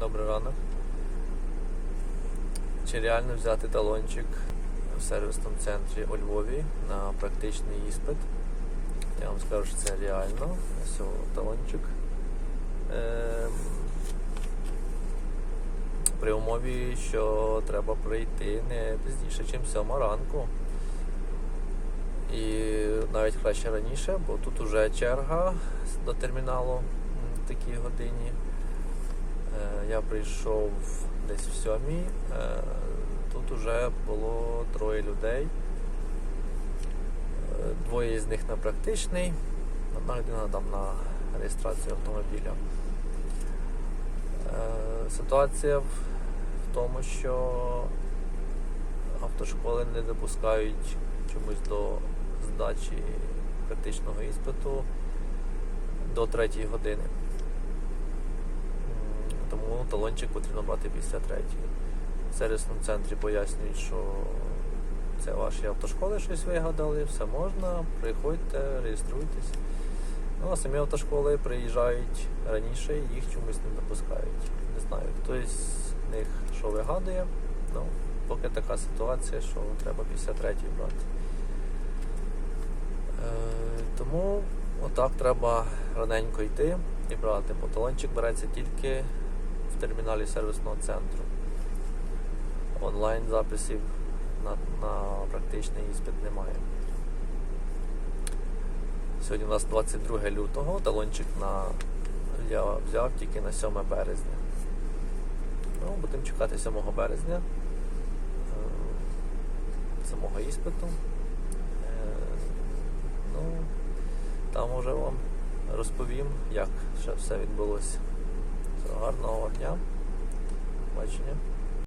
Добрий ранок. Чи реально взяти талончик в сервісному центрі у Львові на практичний іспит? Я вам скажу, що це реально. Ось талончик. Ем, При умові, що треба прийти не пізніше, ніж 7 ранку. І навіть краще раніше, бо тут уже черга до терміналу в такій годині. Е, Я прийшов десь в сьомій. Е, Тут вже було троє людей. Е, Двоє з них на практичний, одна людина там на реєстрацію автомобіля. Ситуація в в тому, що автошколи не допускають чомусь до здачі практичного іспиту до 3 години. Тому талончик потрібно брати після третьої. В сервісному центрі пояснюють, що це ваші автошколи щось вигадали, все можна, приходьте, реєструйтесь. Ну, а самі автошколи приїжджають раніше і їх чомусь не допускають. Не знаю, хтось з них що вигадує. Ну, поки така ситуація, що треба після третьої брати. Е, тому отак треба раненько йти і брати, бо талончик береться тільки терміналі сервісного центру. Онлайн записів на, на практичний іспит немає. Сьогодні у нас 22 лютого, талончик на, я взяв тільки на 7 березня. Ну, будемо чекати 7 березня е, самого іспиту. Е, ну, там уже вам розповім, як ще все відбулося. Гарного дня. Бачення.